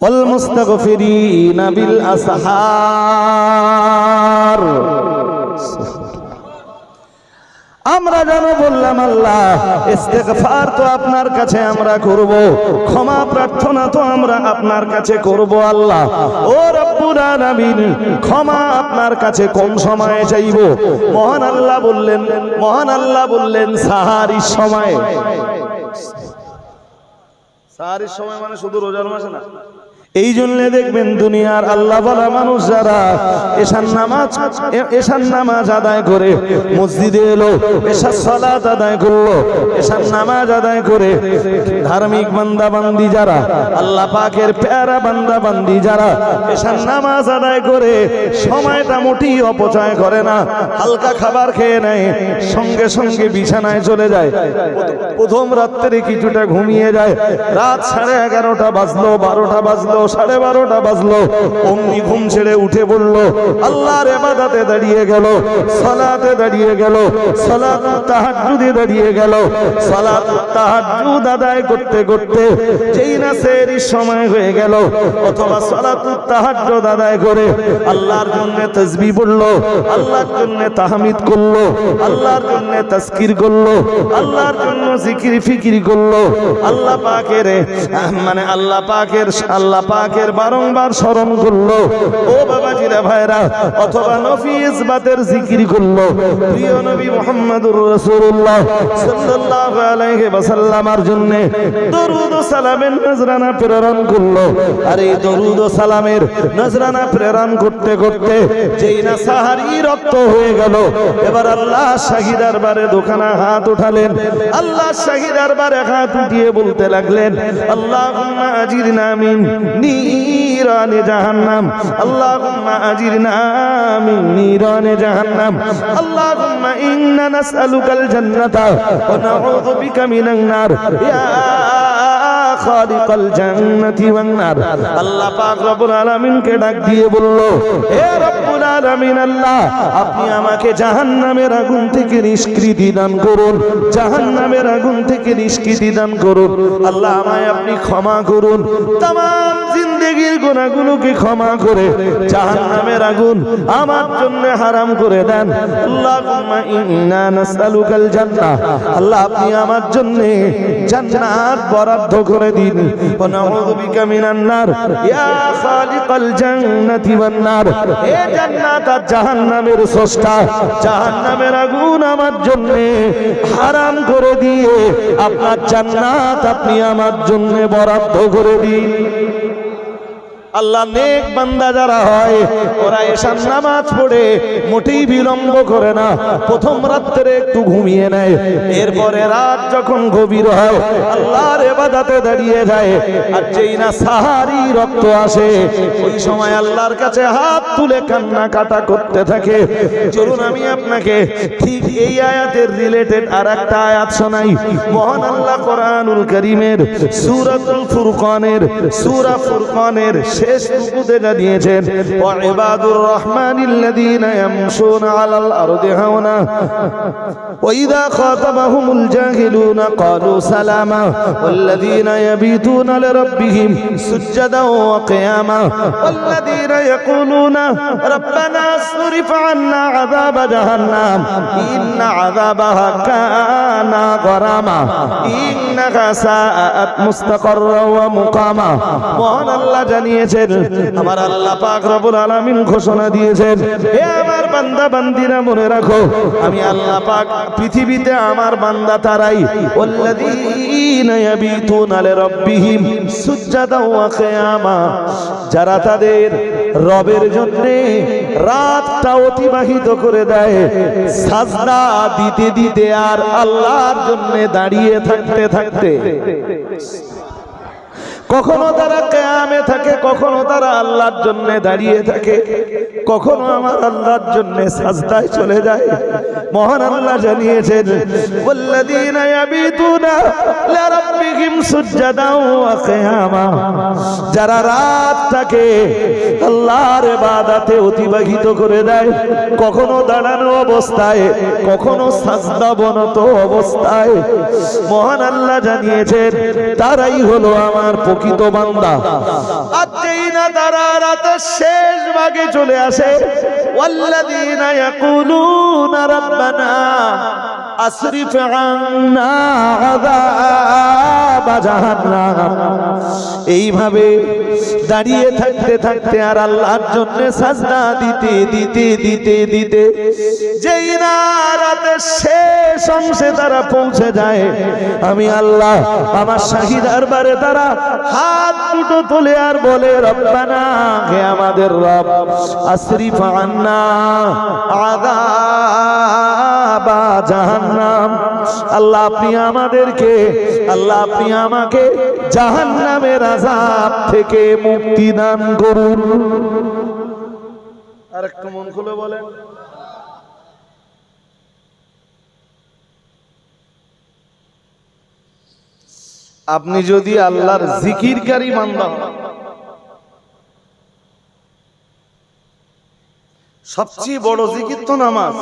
والمستغفرين بالأسحار আমরা যেন বললাম আল্লাহ ইস্তেগফার তো আপনার কাছে আমরা করব ক্ষমা প্রার্থনা তো আমরা আপনার কাছে করব আল্লাহ ও রব্বুল আলামিন ক্ষমা আপনার কাছে কোন সময়ে চাইব মহান আল্লাহ বললেন মহান আল্লাহ বললেন সাহারির সময় সাহারির সময় মানে শুধু রোজার মাসে না এই জন্য দেখবেন দুনিয়ার আল্লাহ বলা মানুষ যারা এশান নামাজ, এ- এশান নামাজ আদায় করে, মসজিদে এলো, এশার সালাত আদায় করল এশান নামাজ আদায় করে, ধার্মিক বান্দা বান্দি যারা, আল্লাহ পাকের প্যারা বান্দা বান্দি যারা এশান নামাজ আদায় করে, সময়টা মোটেই অপচয় করে না, হালকা খাবার খেয়ে নেয়, সঙ্গে সঙ্গে বিছানায় চলে যায়, প্রথম রাত্রে কিছুটা ঘুমিয়ে যায়, রাত সাড়ে এগারোটা বাজলো, বারোটা বাজলো সাড়ে বারোটা বাজলো। অমনি ঘুম ছেড়ে উঠে পড়ল আল্লাহর এবাদাতে দাঁড়িয়ে গেল, সালাতে দাঁড়িয়ে গেল, সালাত তাহাজ্জুদে দাঁড়িয়ে গেল। সালাত তাহাজ্জুদ আদায় করতে করতে যেই না সেহরির সময় হয়ে গেল, অথবা সালাত তাহাজ্জুদ আদায় করে আল্লাহর জন্য তাসবিহ পড়ল, আল্লাহর জন্য তাহমিদ করল, আল্লাহর জন্য তাজকির করল, আল্লাহর জন্য জিকির ফিকির করল। আল্লাহ পাকের মানে আল্লাহ পাকের, আল্লাহ পাকের বারংবার স্মরণ করল। ও বাবাজিরা ভাইরা, অথবা নফি ইসবাতের জিকির করল। প্রিয় নবী মুহাম্মদুর রাসূলুল্লাহ সাল্লাল্লাহু আলাইহি ওয়াসাল্লামের জন্য দরুদ ও সালামের নজরানা প্রেরণ করল। আর এই দরুদ ও সালামের নজরানা প্রেরণ করতে করতে যেই না সাহারি রক্ত হয়ে গেল, এবার আল্লাহ শাহিদার বারে দোকানা হাত উঠালেন। আল্লাহ শাহিদার বারে হাত উঠিয়ে বলতে লাগলেন, আল্লাহুম্মা আজিরনা মিন নিরানে জাহান্নাম। আল্লাহুম্মা আজিরনা মিন নিরানে জাহান্নাম। আল্লাহুম্মা ইন্না নাসআলুকাল জান্নাতা ওয়া নাউযু বিকা মিনান নার। ইয়া খালিকাল জান্নাতি ওয়ান নার আল্লাহ পাক রব্বুল আলামিনকে ডাক দিয়ে বলল হে রব্বুল আলামিন আল্লাহ আপনি আমাকে জাহান্নামের আগুন থেকে নিষ্কৃতি দান করুন জাহান্নামের আগুন থেকে নিষ্কৃতি দান করুন আল্লাহ আমায় আপনি ক্ষমা করুন तमाम জিন্দেগির গুনাহগুলোকে ক্ষমা করে জাহান্নামের আগুন আমার জন্য হারাম করে দেন আল্লাহুম্মা ইন্না নাসআলুকাল জান্নাহ আল্লাহ আপনি আমার জন্য জান্নাত বরাদ্দ করে দিন। ওয়া নাউযু বিকা মিনান নার। ইয়া খালিকাল জান্নাতি ওয়ান নার। এ জান্নাত আর জাহান্নামের স্রষ্টা। জাহান্নামের আগুন আমার জন্য হারাম করে দিয়ে আপনার জান্নাত আপনি আমার জন্য বরাদ্দ করে দিন। আল্লাহ নেক বান্দা যারা হয়, ওরা এসান নামাজ পড়ে, মোটেই বিলম্ব করে না। প্রথম রাত্রে একটু ঘুমিয়ে নেয়। এরপরে রাত যখন গভীর হয়, আল্লাহর এবাদাতে দাঁড়িয়ে যায়। আর যেই না সাহারি রক্ত আসে, ওই সময় আল্লাহর কাছে হাত তুলে কান্না কাটা করতে থাকে। চলুন আমি আপনাকে ঠিক এই আয়াতের রিলেটেড আর একটা আয়াত শোনাই। মহান আল্লাহ কোরআনুল করিমের, সূরাতুল ফুরকানের, সূরা ফুরকানের শেষ টুকু দেখা দিয়েছেন। ওয়াইবাদুর ইবাদুর রহমানিল্লাযীনা ইয়ামশুনা আলাল আরদি হাওনা। ওয়াইদা খাতাবাহুমুল জাহিলুনা ক্বালু সালামা। ওয়াল্লাযীনা ইয়াবিতুনা লিরাব্বিহিম সুজদা ওয়া কিয়ামা। ওয়াল্লাযীনা ইয়াকুলুনা রাব্বানা সরিফ আন্না আযাব জাহান্নাম। ইন্না আযাবাহা কানা গরামা। ইন্নাহা সাআত মুস্তাকাররা ওয়া মুকামা। মহান আল্লাহ জানিয়ে জানিয়েছেন আমার আল্লাহ পাক রব্বুল আলামিন ঘোষণা দিয়েছেন হে আমার বান্দা, বান্দিরা, মনে রাখো, আমি আল্লাহ পাক পৃথিবীতে আমার বান্দা তারাই। ওয়াল্লাযীনা ইয়াবিতুনা লিরাব্বিহিম সুজদাও ওয়া কিয়ামা। যারা তাদের রবের জন্য রাতটা অতিবাহিত করে দেয়, সাজদা দিতে দিতে আর আল্লাহর জন্য দাঁড়িয়ে থাকতে থাকতে। কখনো তারা কেয়ামে থাকে, কখনো তারা আল্লাহর জন্য দাঁড়িয়ে থাকে, কখনো আমার আল্লাহর জন্য সাজদায় চলে যায়। মহান আল্লাহ জানিয়েছেন, ওয়াল্লাযীনা ইয়াবিতুনা লিরাব্বিহিম সুজদাও ওয়া কিয়ামা। যারা রাতটাকে আল্লাহর ইবাদতে অতিবাহিত করে দেয়, কখনো দাঁড়ানো অবস্থায়, কখনো সাজদাবনত অবস্থায়। মহান আল্লাহ জানিয়েছেন, তারাই হলো আমার প্রকৃত বান্দা। আর যেই না তারা রাতের শেষ ভাগে চলে আসে। ওয়াল্লাযীনা ইয়াকুলুনা রাব্বানা আসরিফ আন্না আযাব জাহান্নাম। এইভাবে দাঁড়িয়ে থাকতে থাকতে আর আল্লাহর জন্য সাজদা দিতে দিতে দিতে দিতে, যেই না রাতের শেষ অংশে তারা পৌঁছে যায়। আমি আল্লাহ, আমার দরবারে তারা হাত দুটো আর বলে, রব্বানা, হে আমাদের রব জাহান্নাম। আল্লাহ, আপনি আমাদেরকে, আল্লাহ, আপনি আমাকে জাহান্নামের আযাব থেকে মুক্তি দান করুন। আর মন খুলে বলেন। আপনি যদি আল্লাহর জিকিরকারী বান্দা সবচেয়ে বড় জিকির তো নামাজ।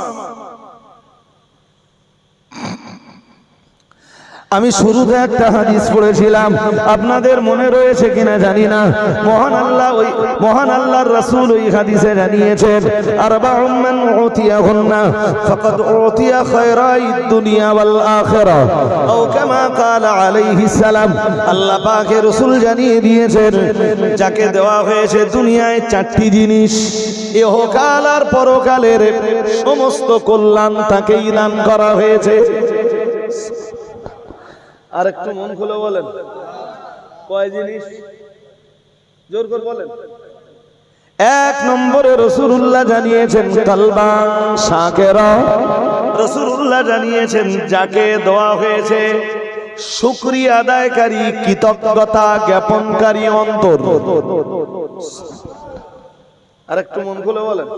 আমি শুরুতে একটা হাদিস পড়েছিলাম। আপনাদের মনে রয়েছে কিনা জানি না। মহান আল্লাহ ওই মহান আল্লাহর রাসূল ওই হাদিসে জানিয়েছেন, আরবাউম মান উতিয়াহুন্না, ফাকাদ উতিয়া খায়রাই দুনিয়া ওয়াল আখিরা। আও কামা ক্বালা আলাইহিস সালাম, আল্লাহ পাকের রাসূল জানিয়ে দিয়েছেন, যাকে দেওয়া হয়েছে দুনিয়ায় চারটি জিনিস ইহকাল আর পরকালের, সমস্ত কল্যাণ তাকেই দান করা হয়েছে। আর একটু মন খুলে বলেন। কয় জিনিস? জোর করে বলেন। এক নম্বরে রসুল্লাহ জানিয়েছেন কালবান শাকেরা রসুল্লাহ জানিয়েছেন, যাকে দেওয়া হয়েছে, শুক্রিয়া আদায়কারী কৃতজ্ঞতা জ্ঞাপনকারী অন্তর। আর একটু মন খুলে বলেন।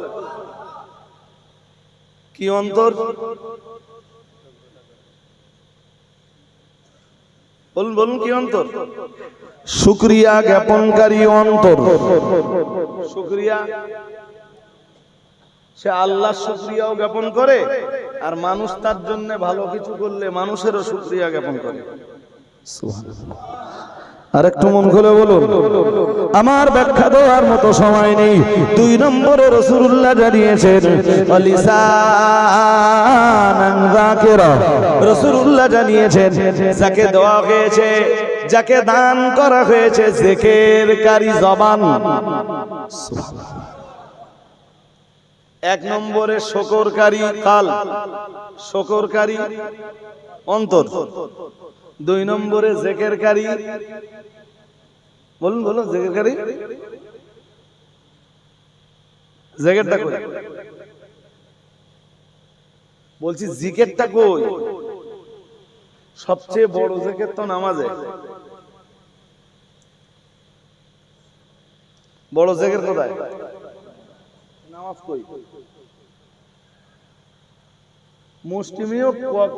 কি অন্তর? বলুন বলুন কি অন্তর? শুক্রিয়া জ্ঞাপনকারী অন্তর। শুক্রিয়া। সে আল্লাহ শুক্রিয়াও জ্ঞাপন করে আর মানুষ তার জন্য ভালো কিছু করলে মানুষেরও শুক্রিয়া জ্ঞাপন করে। আর একটু মন খুলে বলুন আমার ব্যাখ্যা দেওয়ার মতো সময় নেই। দুই নম্বরে রসুল্লাহ জানিয়েছেন রসুল্লাহ জানিয়েছেন, যাকে দেওয়া হয়েছে, যাকে দান করা হয়েছে জেকের কারি জবান এক নম্বরে শকরকারী কাল, শকরকারী অন্তর। দুই নম্বরে জেকেরকারী, বলুন বলুন, জেকেরকারী? জেকেরটা কই? বলছি জিকেরটা কই? সবচেয়ে বড় জেকের তো নামাজে। বড় জেকের কোথায়? নামাজ কই? মুসলিমিও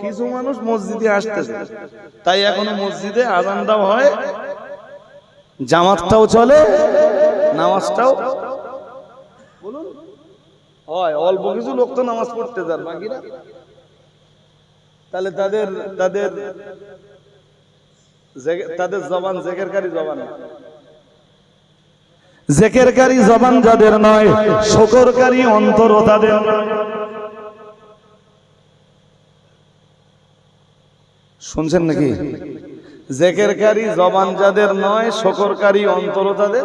কিছু মানুষ মসজিদে আসতেছে। তাই এখনও মসজিদে আজানটাও হয়। জামাতটাও চলে নামাজটাও হয়, অল্প কিছু লোক তো নামাজ পড়তে যান বাকিরা তাহলে তাদের তাদের তাদের জবান জেকেরকারী জবান। জেকেরকারী জবান যাদের নয়, শকরকারী অন্তর তাদের শুনছেন নাকি? জেকেরকারী জবান যাদের নয়, শকরকারী অন্তর তাদের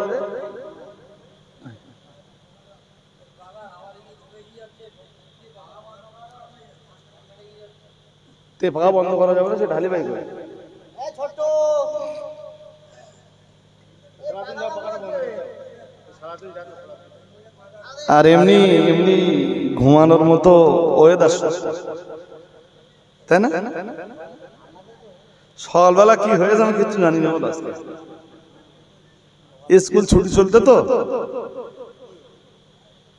তে পাকা বন্ধ করা যাবে না সে ঢালি বাই করে। আর এমনি এমনি ঘুমানোর মতো ওয়েদার তাই না? সকালবেলা কি হয়েছে আমি কিছু জানি না স্কুল ছুটি চলতে তো।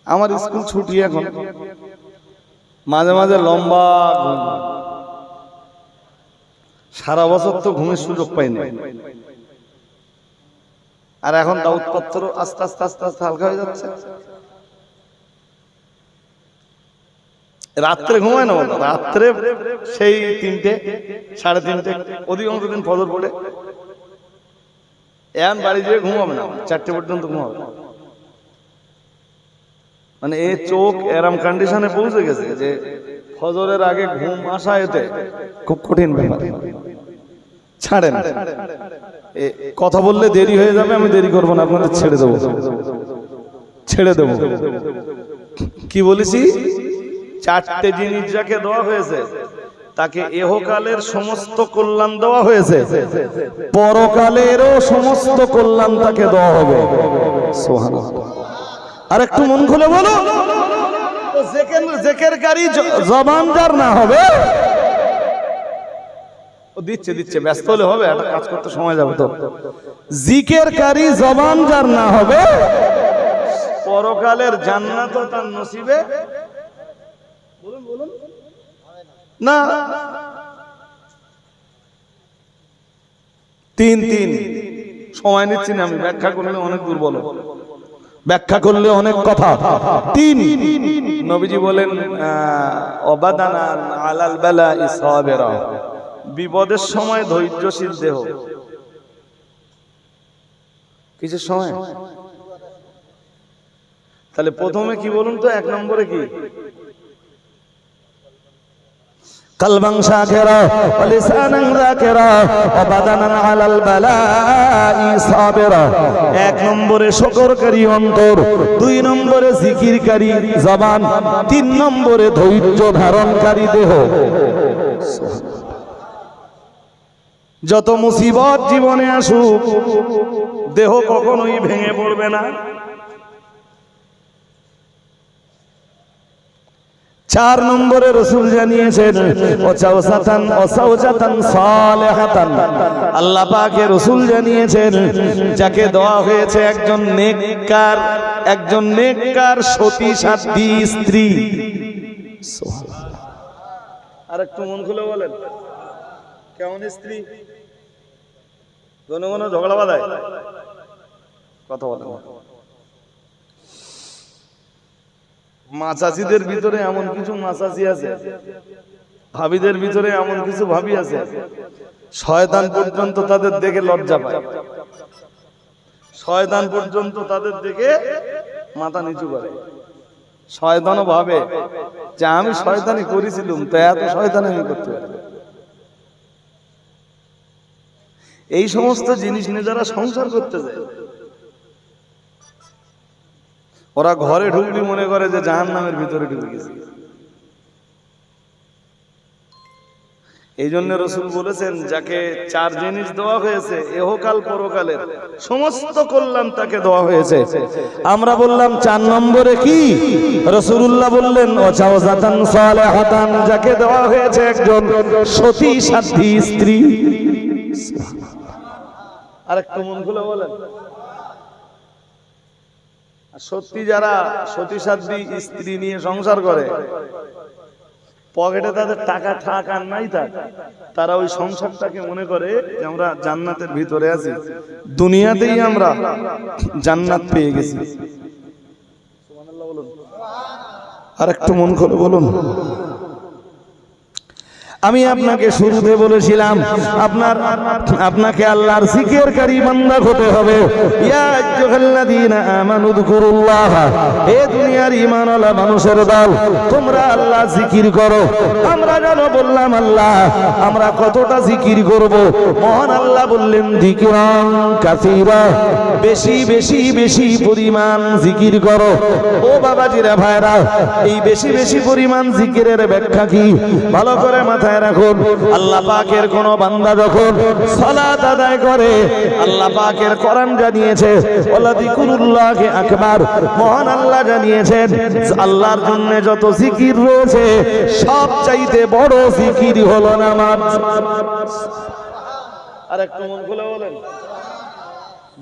আমার স্কুল ছুটি এখন। মাঝে মাঝে লম্বা ঘুম। সারা বছর তো ঘুমের সুযোগ পাইনি আর এখন দাউদপত্র আস্তে আস্তে আস্তে আস্তে হালকা হয়ে যাচ্ছে। রাত্রে ঘুমায় না রাত্রে সেই তিনটে, সাড়ে তিনটে, অধিকাংশ দিন ফজর পড়ে। এখন বাড়ি যেয়ে ঘুমাবে না, চারটে পর্যন্ত ঘুমাবে। মানে এই চোখ এরম কন্ডিশনে পৌঁছে গেছে যে ফজরের আগে ঘুম আসা এতে খুব কঠিন ব্যাপার। ছাড়েন। কথা বললে দেরি হয়ে যাবে, আমি দেরি করব না, আপনাদের ছেড়ে দেবো। ছেড়ে দেবো। কি বলেছি? চারটে জিনিস যাকে দেওয়া হয়েছে, তাকে এহকালের সমস্ত কল্যাণ দেওয়া হয়েছে। পরকালেরও সমস্ত কল্যাণ তাকে দেওয়া হবে। সুবহানাল্লাহ। আর একটু মন খুলে বলো। জেকের গাড়ি জবান যার না হবে। ও দিচ্ছে দিচ্ছে ব্যস্ত হলে হবে একটা কাজ করতে সময় যাবে তো। জিকের কারি জবান যার না হবে। পরকালের জান্নাত তার নসিবে। বলুন বলুন। না। তিন তিন। সময় নিচ্ছি না আমি ব্যাখ্যা করলে অনেক দুর্বল। ব্যাখ্যা করলে অনেক কথা। তিন। নবীজি বলেন অবাদানা আলাল বেলা ইসাবেরা বিপদের সময় ধৈর্যশীল দেহ। কিছু সময়? তাহলে প্রথমে কি বলুন তো? এক নম্বরে কি? قلبا شاكرا ولسانا ذاكرا وبدنا على البلاء صابرا এক নম্বরে শুকরকারী অন্তর দুই নম্বরে জিকিরকারী জবান তিন নম্বরে ধৈর্য ধারণকারী দেহ যত মুসিবত জীবনে আসুক দেহ কখনোই ভেঙে পড়বে না চার নম্বরে রসুল জানিয়েছেন ওচাউসাতান ওসাউজাতান সালেহাতান। আল্লাহ পাকে রসুল জানিয়েছেন, যাকে দেওয়া হয়েছে একজন নেককার একজন নেককার সতী সাধ্যী স্ত্রী। আর একটু মন খুলে বলেন। কেমন স্ত্রী? ঘন ঘন ঝগড়া বাঁধায়? কথা বলেন। মাচাচিদের ভিতরে এমন কিছু মাচাচি আছে, ভাবিদের ভিতরে এমন কিছু ভাবি আছে, শয়তান পর্যন্ত তাদের দেখে লজ্জা পায়। শয়তান পর্যন্ত তাদের দেখে মাথা নিচু করে। শয়তানও ভাবে যে আমি শয়তানি করেছিলাম, তো এত শয়তান আমি করতে পারি এই সমস্ত জিনিস নিয়ে যারা সংসার করতে যায় ওরা ঘরে ঢুকলি মনে করে যে জাহান নামের ভিতরে ঢুকে গেছে। এই জন্য রসুল বলেছেন, যাকে চার জিনিস দেওয়া হয়েছে, এহকাল পরকালের সমস্ত কল্যাণ তাকে দেওয়া হয়েছে। আমরা বললাম, চার নম্বরে কি? রসুল্লাহ বললেন যাকে দেওয়া হয়েছে একজন সতী সাধ্যী স্ত্রী। আরেকটু মন খুলে বলেন। সত্যি যারা সতী সাধ্যী স্ত্রী নিয়ে সংসার করে, পকেটে তাদের টাকা থাক আর নাই থাক, তারা ওই সংসারটাকে মনে করে যে আমরা জান্নাতের ভিতরে আছি। দুনিয়াতেই আমরা জান্নাত পেয়ে গেছি। আর একটু মন করে বলুন। আমি আপনাকে শুরুতে বলেছিলাম, আপনার, আপনাকে আল্লাহর জিকির কারি বান্দা হতে হবে। ইয়া আইয়ুহাল্লাযীনা আমানু যকুরুল্লাহ হে দুনিয়ার ঈমানওয়ালা মানুষের দল, তোমরা আল্লাহ জিকির করো। আমরা বললাম, আল্লাহ, আমরা কতটা জিকির করব? মহান আল্লাহ বললেন যিকরান কাসীরা, বেশি বেশি বেশি পরিমাণ জিকির করো। ও বাবাজিরা ভাইরা, এই বেশি বেশি পরিমাণ জিকিরের ব্যাখ্যা কি? ভালো করে মাথায় রাখুন। আল্লাহ পাকের কোন বান্দা যখন সালাত আদায় করে, আল্লাহ পাকের কোরআন জানিয়েছে ওয়ালা যিকুরুল্লাহি আকবার, মহান আল্লাহ জানিয়েছেন, আল্লাহর জন্য যত জিকির রয়েছে, সব চাইতে বড় জিকির হলো নামাজ। আর একটু মন খুলে বলেন।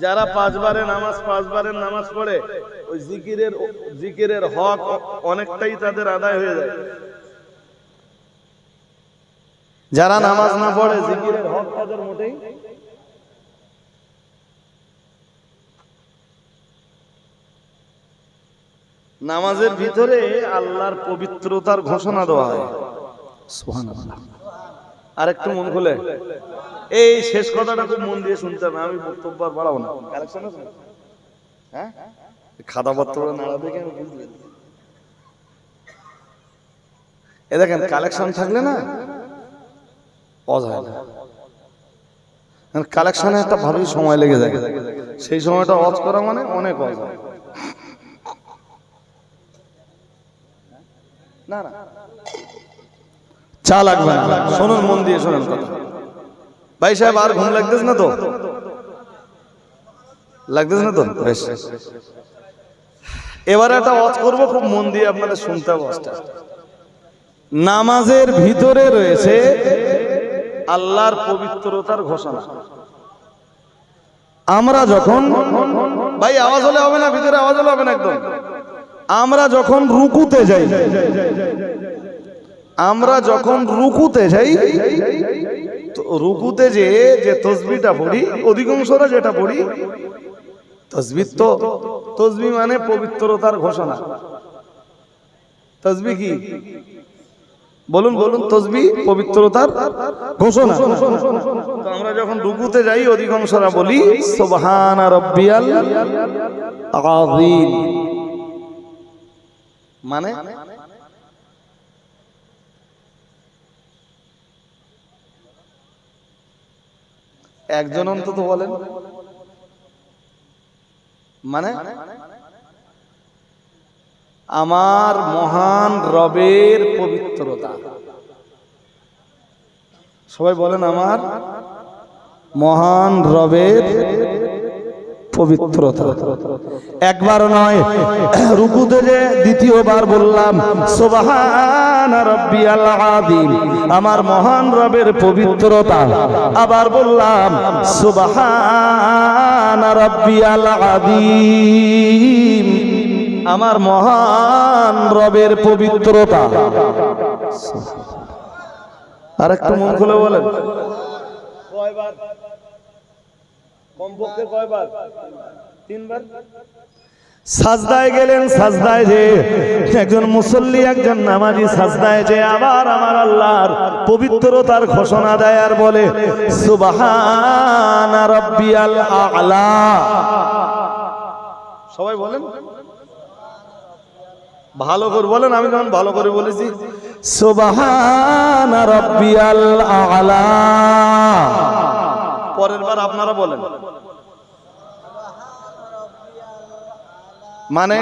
যারা পাঁচবারে নামাজ পাঁচবারের নামাজ পড়ে, ওই জিকিরের জিকিরের হক অনেকটাই তাদের আদায় হয়ে যায়। যারা নামাজ না পড়ে জিকিরের হক তাদের মোটেই। নামাজের ভিতরে আল্লাহর পবিত্রতার ঘোষণা দেওয়া হয়। আর একটু মন খুলে। এই শেষ কথাটা খুব মন দিয়ে শুনতে হবে আমি বক্তব্য আর বাড়াবো না। কালেকশন আছে? হ্যাঁ? খাতা পত্র নাড়া দেখে আমি বুঝতে এ দেখেন কালেকশন থাকলে না না। কালেকশনে একটা ভালোই সময় লেগে যায়। সেই সময়টা অজ করা মানে অনেক অজ না না। চা লাগবে না। শুনুন, মন দিয়ে শোনেন কথা। ভাই সাহেব, আর ঘুম লাগতেছে না তো? লাগতেছে না তো? বেশ। এবারে একটা ওয়াজ করব, খুব মন দিয়ে আপনাদের শুনতে হবে নামাজের ভিতরে রয়েছে আল্লাহর পবিত্রতার ঘোষণা। আমরা যখন ভাই আওয়াজ হলে হবে না ভিতরে আওয়াজ হলে হবে না একদম। আমরা যখন রুকুতে যাই আমরা যখন রুকুতে যাই তো রুকুতে যে যে তসবিটা পড়ি অধিকাংশরা যেটা পড়ি তসবি তো তসবি মানে পবিত্রতার ঘোষণা। তসবি কি? বলুন বলুন তসবি পবিত্রতার ঘোষণা। তো আমরা যখন রুকুতে যাই অধিকাংশরা বলি সুবহান রাব্বিয়াল আযীম। মানে? একজন অন্তত বলেন। মানে? আমার মহান রবের পবিত্রতা। সবাই বলেন আমার মহান রবের পবিত্রতা। একবার নয়, রুকুতে যে দ্বিতীয়বার বললাম, সুবহান আমার মহান রবের পবিত্রতা। আবার বললাম, সুবহান রাব্বিয়াল আযীম। আমার মহান রবের পবিত্রতা। আর একটু মন খুলে বলেন। কয়বার? কমপক্ষে কয়বার? তিনবার? সাজদায় গেলেন সাজদায় যে একজন মুসল্লি একজন নামাজি সাজদায় যে আবার আমার আল্লাহর পবিত্রতার ঘোষণা দেয় আর বলে সুবহান রাব্বিয়াল আ'লা। সবাই বলেন। ভালো করে বলেন আমি যেমন ভালো করে বলেছি। সুবহান রাব্বিয়াল আ'লা। পরের বার আপনারা বলেন। মানে?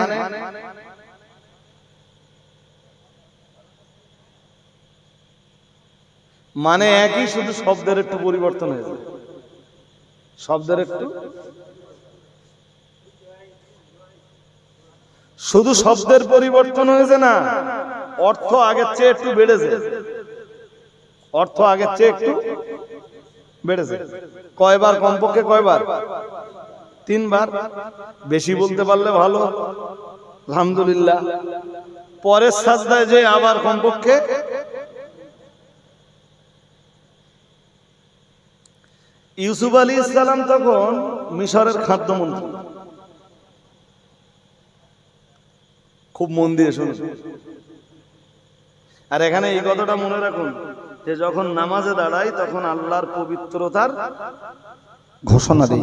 মানে একই শুধু শব্দের একটু পরিবর্তন হয়েছে। শব্দের একটু শুধু শব্দের পরিবর্তন হয়েছে না, অর্থ আগের চেয়ে একটু বেড়েছে। অর্থ আগের চেয়ে একটু বেড়েছে। কয়বার কমপক্ষে কয়বার? তিনবার। বেশি বলতে পারলে ভালো। আলহামদুলিল্লাহ। পরের সাজদায় যে আবার কমপক্ষে ইউসুফ আলী ইসলাম তখন মিশরের খাদ্যমন্ত্রী। খুব মন দিয়ে শুনুন। আর এখানে এই কথাটা মনে রাখুন যে যখন নামাজে দাঁড়াই তখন আল্লাহর পবিত্রতার ঘোষণা দিই।